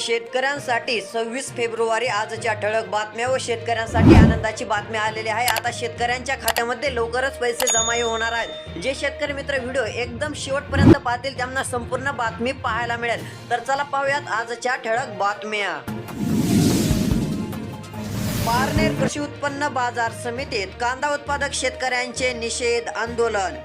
शेतकऱ्यांसाठी सव्वीस फेब्रुवारी आजच्या ठळक बातम्या व शेतकऱ्यांसाठी आनंदाची बातमी आलेली आहे. आता शेतकऱ्यांच्या खात्यामध्ये लवकरच पैसे जमाही होणार आहेत. जे शेतकरी मित्र व्हिडिओ एकदम शेवटपर्यंत पाहतील त्यांना संपूर्ण बातमी पाहायला मिळेल. तर चला पाहूयात आजच्या ठळक बातम्या. पारनेर कृषी उत्पन्न बाजार समितीत कांदा उत्पादक शेतकऱ्यांचे निषेध आंदोलन.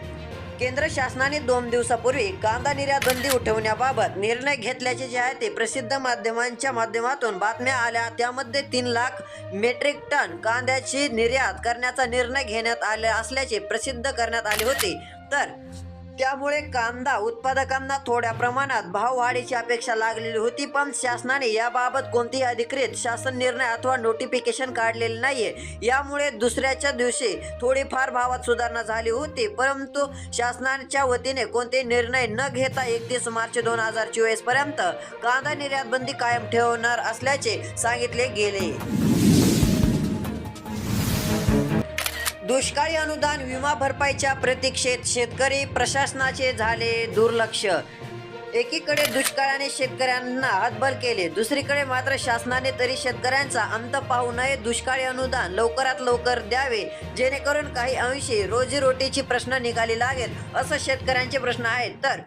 केंद्र शासनाने दोन दिवसापूर्वी कांदा निर्यात बंदी उठवण्याबाबत निर्णय घेतल्याचे जे आहे ते प्रसिद्ध माध्यमांच्या माध्यमातून बातम्या आल्या. त्यामध्ये तीन लाख मेट्रिक टन कांद्याची निर्यात करण्याचा निर्णय घेण्यात आले असल्याचे प्रसिद्ध करण्यात आले होते. तर त्यामुळे कांदा उत्पादकांना थोड्या प्रमाणात भाववाढीची अपेक्षा लागलेली होती पण शासनाने याबाबत कोणतीही अधिकृत शासन निर्णय अथवा नोटिफिकेशन काढलेले नाहीये. यामुळे दुसऱ्याच्या दिवशी थोडीफार भावात सुधारणा झाली होती परंतु शासनाच्या वतीने कोणतेही निर्णय न घेता एकतीस मार्च दोन हजार चोवीसपर्यंत कांदा निर्यात बंदी कायम ठेवणार असल्याचे सांगितले गेले. दुष्काळी अनुदान विमा भरपाईच्या प्रतीक्षेत शेतकरी प्रशासनाचे झाले दुर्लक्ष. एकीकडे दुष्काळाने शेतकऱ्यांना हातभर केले दुसरीकडे मात्र शासनाने तरी शेतकऱ्यांचा अंत पाहू नये दुष्काळी अनुदान लवकरात लवकर द्यावे जेणेकरून काही अंशी रोजीरोटीची प्रश्न निघाली लागेल असं शेतकऱ्यांचे प्रश्न आहेत. तर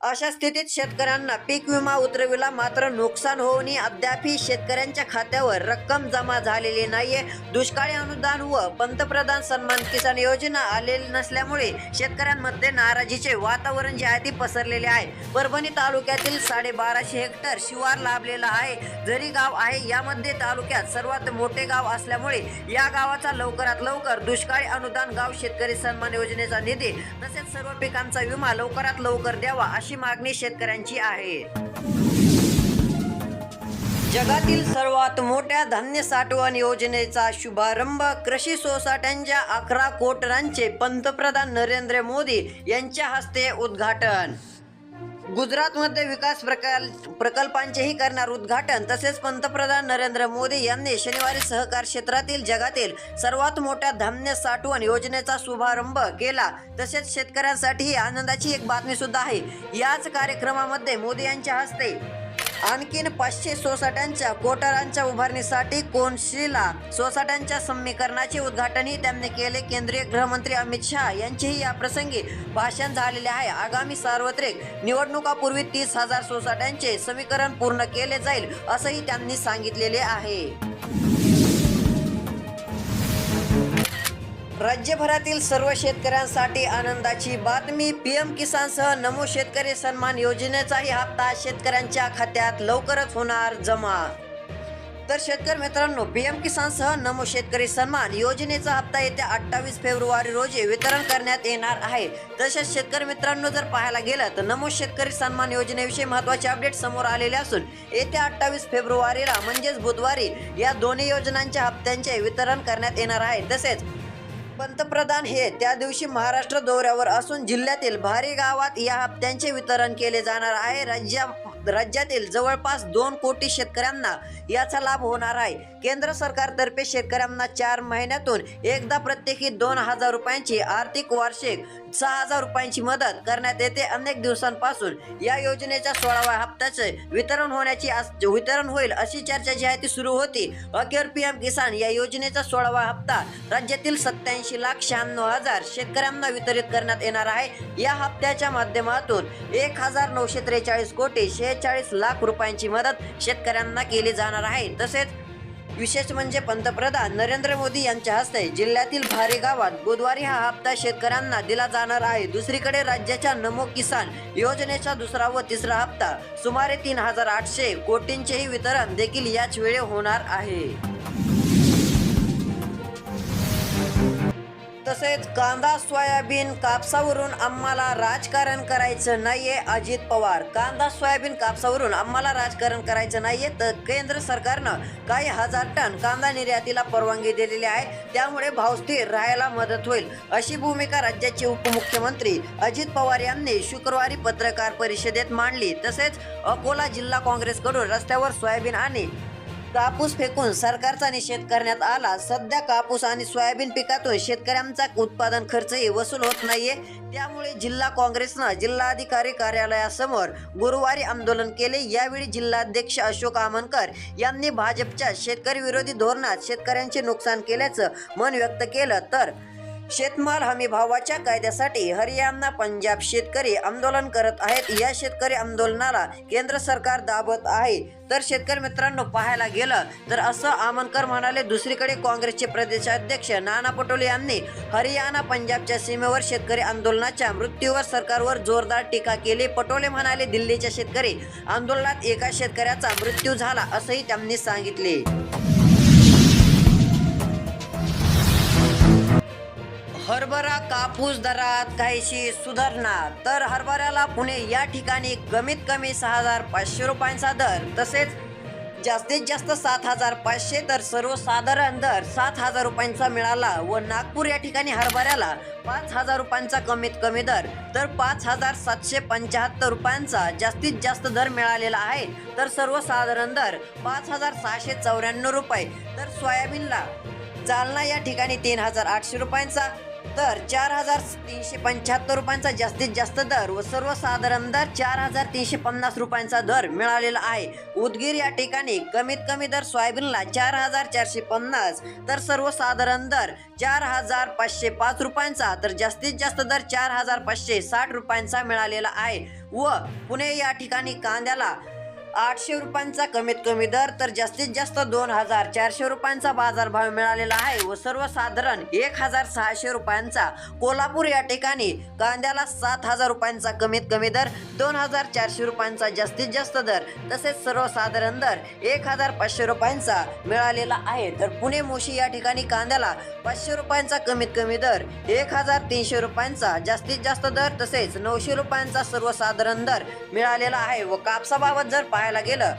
अशा स्थितीत शेतकऱ्यांना पीक विमा उतरविला मात्र नुकसान होऊनही अद्यापही शेतकऱ्यांच्या खात्यावर रक्कम जमा झालेली नाहीये. दुष्काळी अनुदान व पंतप्रधान सन्मान किसान योजना आलेली नसल्यामुळे शेतकऱ्यांमध्ये नाराजीचे वातावरण जे आहे ते पसरलेले आहे. परभणी तालुक्यातील साडेबाराशे हेक्टर शिवार लाभलेला आहे. जरी गाव आहे यामध्ये तालुक्यात सर्वात मोठे गाव असल्यामुळे या गावाचा लवकरात लवकर दुष्काळी अनुदान गाव शेतकरी सन्मान योजनेचा निधी तसेच सर्व पिकांचा विमा लवकरात लवकर द्यावा अशी मागणी शेतकऱ्यांची आहे. जगातील सर्वात मोठ्या धान्य साठवण योजनेचा शुभारंभ कृषी सोसायट्यांच्या अकरा कोटरांचे पंतप्रधान नरेंद्र मोदी यांच्या हस्ते उद्घाटन. गुजरातमध्ये विकास प्रकल्प प्रकल्पांचेही करणार उद्घाटन. तसेच पंतप्रधान नरेंद्र मोदी यांनी शनिवारी सहकार क्षेत्रातील जगातील सर्वात मोठ्या धान्य साठवण योजनेचा शुभारंभ केला. तसेच शेतकऱ्यांसाठी आनंदाची एक बातमी सुद्धा आहे. याच कार्यक्रमामध्ये मोदी यांच्या हस्ते आणखीन पाचशे सोसाट्यांच्या कोटारांच्या उभारणीसाठी कोनशिला सोसाट्यांच्या समीकरणाचे उद्घाटनही त्यांनी केले. केंद्रीय गृहमंत्री अमित शहा यांचेही या प्रसंगी भाषण झालेले आहे. आगामी सार्वत्रिक निवडणुकापूर्वी तीस हजार सोसाट्यांचे समीकरण पूर्ण केले जाईल असंही त्यांनी सांगितलेले आहे. राज्यभरातील सर्व शेतकऱ्यांसाठी आनंदाची बातमी. पीएम किसान सह नमो शेतकरी सन्मान योजनेचाही हप्ता शेतकऱ्यांच्या खात्यात लवकरच होणार जमा. तर शेतकरी मित्रांनो पीएम किसान सह नमो शेतकरी सन्मान योजनेचा हप्ता येत्या अठ्ठावीस फेब्रुवारी रोजी वितरण करण्यात येणार आहे. तसेच शेतकरी मित्रांनो जर पाहायला गेलं तर नमो शेतकरी सन्मान योजनेविषयी महत्त्वाचे अपडेट समोर आलेले असून येत्या अठ्ठावीस फेब्रुवारीला म्हणजेच बुधवारी या दोन्ही योजनांच्या हप्त्यांचे वितरण करण्यात येणार आहे. तसेच पंतप्रधान हे त्या दिवशी महाराष्ट्र दौऱ्यावर असून जिल्ह्यातील भारी गावात या हप्त्यांचे वितरण केले जाणार आहे. राज्या राज्यातील जवळपास दोन कोटी शेतकऱ्यांना याचा लाभ होणार आहे. केंद्र सरकारतर्फे शेतकऱ्यांना चार महिन्यातून एकदा प्रत्येकी दोन हजार रुपयांची आर्थिक वार्षिक सहा हजार रुपयांची मदत करण्यात येते. अनेक दिवसांपासून या योजनेच्या सोळाव्या हप्त्याचे वितरण होण्याची वितरण होईल अशी चर्चा जी आहे ती सुरू होती. अखेर पीएम किसान या योजनेचा सोळावा हप्ता राज्यातील सत्याऐंशी लाख शहाण्णव हजार शेतकऱ्यांना वितरित करण्यात येणार आहे. या हप्त्याच्या माध्यमातून एक हजार नऊशे त्रेचाळीस कोटी शे शेहेचाळीस लाख रुपयांची मदत शेतकऱ्यांना केली जाणार आहे. तसेच विशेष म्हणजे पंतप्रधान नरेंद्र मोदी यांच्या हस्ते जिल्ह्यातील भारी गावात बुधवारी हा हप्ता शेतकऱ्यांना दिला जाणार आहे. दुसरीकडे राज्याच्या नमो किसान योजनेचा दुसरा व तिसरा हप्ता सुमारे तीन हजार आठशे कोटींचेही वितरण देखील याच वेळी होणार आहे. तसेच कांदा सोयाबीन कापसावरून आम्हाला राजकारण करायचं नाहीये अजित पवार. कांदा सोयाबीन कापसावरून आम्हाला राजकारण करायचं नाहीये तर केंद्र सरकारनं काही हजार टन कांदा निर्यातीला परवानगी दिलेली आहे. त्यामुळे भाव स्थिर राहायला मदत होईल अशी भूमिका राज्याचे उपमुख्यमंत्री अजित पवार यांनी शुक्रवारी पत्रकार परिषदेत मांडली. तसेच अकोला जिल्हा काँग्रेसकडून रस्त्यावर सोयाबीन आणि कापूस फेकून सरकारचा निषेध करण्यात आला. सध्या कापूस आणि सोयाबीन पिकातून शेतकऱ्यांचा उत्पादन खर्चही वसूल होत नाहीये. त्यामुळे जिल्हा काँग्रेसनं जिल्हाधिकारी कार्यालयासमोर गुरुवारी आंदोलन केले. यावेळी जिल्हाध्यक्ष अशोक आमनकर यांनी भाजपच्या शेतकरी विरोधी धोरणात शेतकऱ्यांचे नुकसान केल्याचं मन व्यक्त केलं. तर शेतमाल हमी भावाच्या कायद्यासाठी हरियाणा पंजाब शेतकरी आंदोलन करत आहेत. या शेतकरी आंदोलनाला केंद्र सरकार दाबत आहे. तर शेतकरी मित्रांनो पाहायला गेलं तर असं आमनकर म्हणाले दुसरीकडे काँग्रेसचे प्रदेशाध्यक्ष नाना पटोले यांनी हरियाणा पंजाबच्या सीमेवर शेतकरी आंदोलनाच्या मृत्यूवर सरकारवर जोरदार टीका केली. पटोले म्हणाले दिल्लीच्या शेतकरी आंदोलनात एका शेतकऱ्याचा मृत्यू झाला असंही त्यांनी सांगितले. हरभरा कापूस दरात काहीशी सुधारणा. तर हरभऱ्याला पुणे या ठिकाणी कमीत कमी सहा हजार पाचशे रुपयांचा दर. तसेच जास्तीत जास्त सात हजार पाचशे तर सर्वसाधारण दर सात हजार रुपयांचा मिळाला व नागपूर या ठिकाणी हरभऱ्याला पाच हजार रुपयांचा कमीत कमी दर. तर पाच हजार सातशे पंच्याहत्तर रुपयांचा जास्तीत जास्त दर मिळालेला आहे. तर सर्वसाधारण दर पाच हजार सहाशे चौऱ्याण्णव रुपये. तर सोयाबीनला जालना या ठिकाणी तीन हजार आठशे रुपयांचा तर चार हजार तीनशे पंच्याहत्तर रुपयांचा जास्तीत जास्त दर व सर्वसाधारण दर चार हजार तीनशे पन्नास रुपयांचा दर मिळालेला आहे. उदगीर या ठिकाणी कमीत कमी दर सोयाबीनला चार हजार चारशे पन्नास तर सर्वसाधारण दर चार हजार पाचशे पाच रुपयांचा तर जास्तीत जास्त दर चार हजार पाचशे साठ रुपयांचा मिळालेला आहे. व पुणे या ठिकाणी कांद्याला आठशे रुपयांचा कमीत कमी दर तर जास्तीत जास्त दोन हजार चारशे रुपयांचा बाजारभाव मिळालेला आहे व सर्वसाधारण एक हजार सहाशे रुपयांचा कोल्हापूर या ठिकाणी कांद्याला सात हजार रुपयांचा कमीत कमी दर दोन हजार चारशे रुपयांचा जास्तीत जास्त दर तसेच सर्वसाधारण दर एक हजार पाचशे रुपयांचा मिळालेला आहे. तर पुणे मोशी या ठिकाणी कांद्याला पाचशे रुपयांचा कमीत कमी दर एक हजार तीनशे रुपयांचा जास्तीत जास्त दर तसेच नऊशे रुपयांचा सर्वसाधारण दर मिळालेला आहे व कापसाबाबत जर पाहायला गेलं.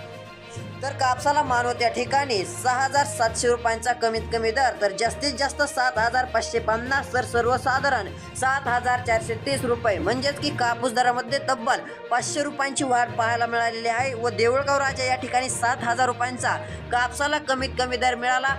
तर कापसाला मानव त्या ठिकाणी सहा हजार सातशे रुपयांचा कमीत कमी दर. तर जास्तीत जास्त सात हजार पाचशे पन्नास. तर सर्वसाधारण सात हजार चारशे तीस रुपये. म्हणजेच की कापूस दरामध्ये तब्बल पाचशे रुपयांची वाढ पाहायला मिळालेली आहे व देऊळगाव राजा या ठिकाणी सात हजार रुपयांचा कापसाला कमीत कमी दर मिळाला.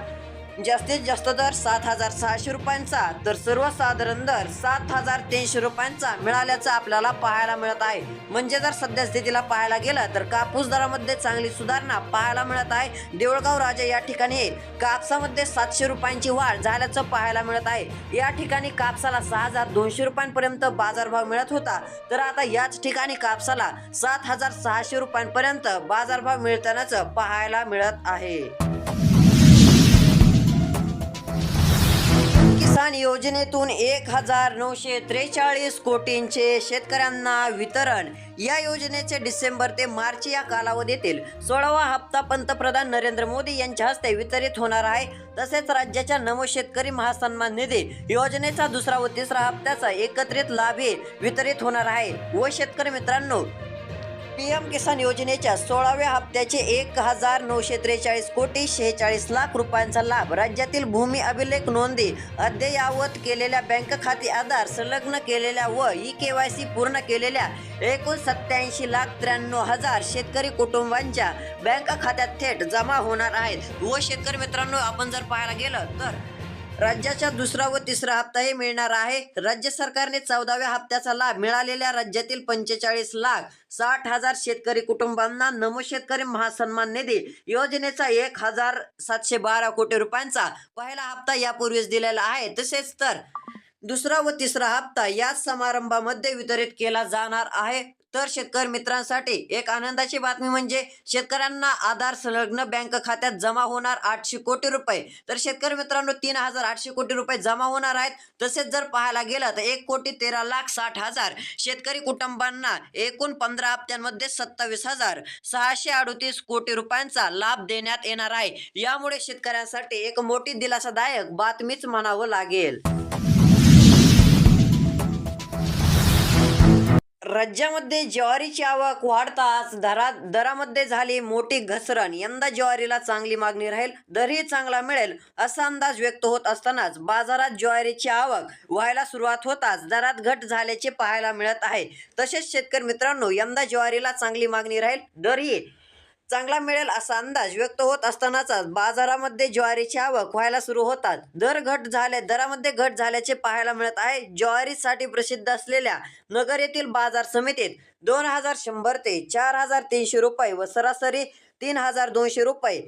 जास्तीत जास्त दर सात हजार सहाशे रुपयांचा. तर सर्वसाधारण दर सात हजार तीनशे रुपयांचा मिळाल्याचं आपल्याला पाहायला मिळत आहे. म्हणजे जर सध्या स्थितीला पाहायला गेलं तर कापूस दरामध्ये चांगली सुधारणा पाहायला मिळत आहे. देऊळगाव राजा या ठिकाणी कापसामध्ये सातशे रुपयांची वाढ झाल्याचं पाहायला मिळत आहे. या ठिकाणी कापसाला सहा हजार दोनशे रुपयांपर्यंत बाजारभाव मिळत होता. तर आता याच ठिकाणी कापसाला सात हजार सहाशे रुपयांपर्यंत बाजारभाव मिळतानाच पाहायला मिळत आहे. किसान योजनेतून एक हजार नऊशे त्रेचाळीस कोटींचे शेतकऱ्यांना वितरण. या योजनेचे डिसेंबर ते मार्च या कालावधीतील सोळावा हप्ता पंतप्रधान नरेंद्र मोदी यांच्या हस्ते वितरित होणार आहे. तसेच राज्याच्या नमो शेतकरी महासन्मान निधी योजनेचा दुसरा व तिसरा हप्त्याचा एकत्रित लाभही वितरित होणार आहे. व शेतकरी मित्रांनो पी एम किसान योजनेच्या सोळाव्या हप्त्याचे एक हजार नऊशे त्रेचाळीस कोटी शेहेचाळीस लाख रुपयांचा लाभ राज्यातील भूमी अभिलेख नोंदी अद्ययावत केलेल्या बँक खाते आधार संलग्न केलेल्या व ई के वाय सी पूर्ण केलेल्या एकूण सत्याऐंशी लाख त्र्याण्णव हजार शेतकरी कुटुंबांच्या बँक खात्यात थेट जमा होणार आहेत. व शेतकरी मित्रांनो आपण जर पाहायला गेलं तर राज्याच्या दुसरा व तिसरा हप्ताही मिळणार आहे. राज्य सरकारने चौदाव्या हप्त्याचा लाभ मिळालेल्या राज्यातील पंचेचाळीस लाख साठ हजार शेतकरी कुटुंबांना नमो शेतकरी महासन्मान निधी योजनेचा एक हजार सातशे बारा कोटी रुपयांचा पहिला हप्ता यापूर्वीच दिलेला आहे. तसेच तर दुसरा व तिसरा हप्ता याच समारंभामध्ये वितरित केला जाणार आहे. तर शेतकरी मित्रांसाठी एक आनंदाची बातमी म्हणजे शेतकऱ्यांना आधार संलग्न बँक खात्यात जमा होणार आठशे कोटी रुपये. तर शेतकरी मित्रांनो तीन हजार आठशे कोटी रुपये जमा होणार आहेत. तसेच जर पाहायला गेलं तर एक कोटी तेरा लाख साठ हजार. शेतकरी कुटुंबांना एकूण पंधरा हप्त्यांमध्ये सत्तावीस हजार सहाशे अडोतीस कोटी रुपयांचा लाभ देण्यात येणार आहे. यामुळे शेतकऱ्यांसाठी एक मोठी दिलासादायक बातमीच म्हणावं लागेल. राज्यामध्ये ज्वारीची आवक वाढताच दरात दरामध्ये झाली मोठी घसरण. यंदा ज्वारीला चांगली मागणी राहील दरही चांगला मिळेल असा अंदाज व्यक्त होत असतानाच बाजारात ज्वारीची आवक व्हायला सुरुवात होताच दरात घट झाल्याचे पाहायला मिळत आहे. तसेच शेतकरी मित्रांनो यंदा ज्वारीला चांगली मागणी राहील दरही चांगला मिळेल असा अंदाज व्यक्त होत असतानाच बाजारामध्ये ज्वारीची आवक व्हायला सुरू होतात. दर घट झाले दरामध्ये घट झाल्याचे पाहायला मिळत आहे. ज्वारीसाठी प्रसिद्ध असलेल्या नगर येथील बाजार समितीत दोन हजार शंभर ते चार हजार तीनशे रुपये व सरासरी तीन हजार दोनशे रुपये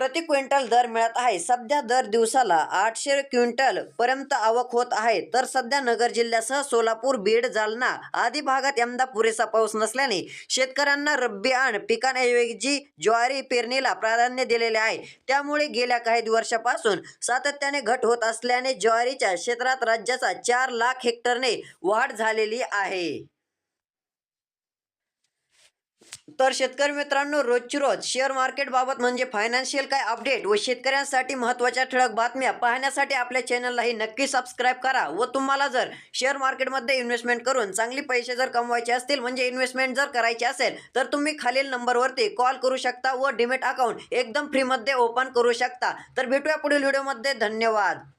प्रति क्विंटल दर मिळत आहे. सध्या दर दिवसाला आठशे क्विंटल पर्यंत आवक होत आहे. तर सध्या नगर जिल्ह्यासह सोलापूर बीड जालना आदी भागात यंदा पुरेसा पाऊस नसल्याने शेतकऱ्यांना रब्बी आणि पिकांऐवजी ज्वारी पेरणीला प्राधान्य दिलेले आहे. त्यामुळे गेल्या काही वर्षापासून सातत्याने घट होत असल्याने ज्वारीच्या क्षेत्रात राज्याचा चार लाख हेक्टरने वाढ झालेली आहे. तर शेतकरी मित्रांनो रोजची रोज शेअर मार्केट बाबत म्हणजे फायनान्शियल काय अपडेट व शेतकऱ्यांसाठी महत्त्वाच्या ठळक बातम्या पाहण्यासाठी आपल्या चॅनललाही नक्की सबस्क्राईब करा व तुम्हाला जर शेअर मार्केटमध्ये इन्व्हेस्टमेंट करून चांगली पैसे जर कमवायचे असतील म्हणजे इन्व्हेस्टमेंट जर करायची असेल तर तुम्ही खालील नंबरवरती कॉल करू शकता व डिमेट अकाउंट एकदम फ्रीमध्ये ओपन करू शकता. तर भेटूया पुढील व्हिडिओमध्ये धन्यवाद.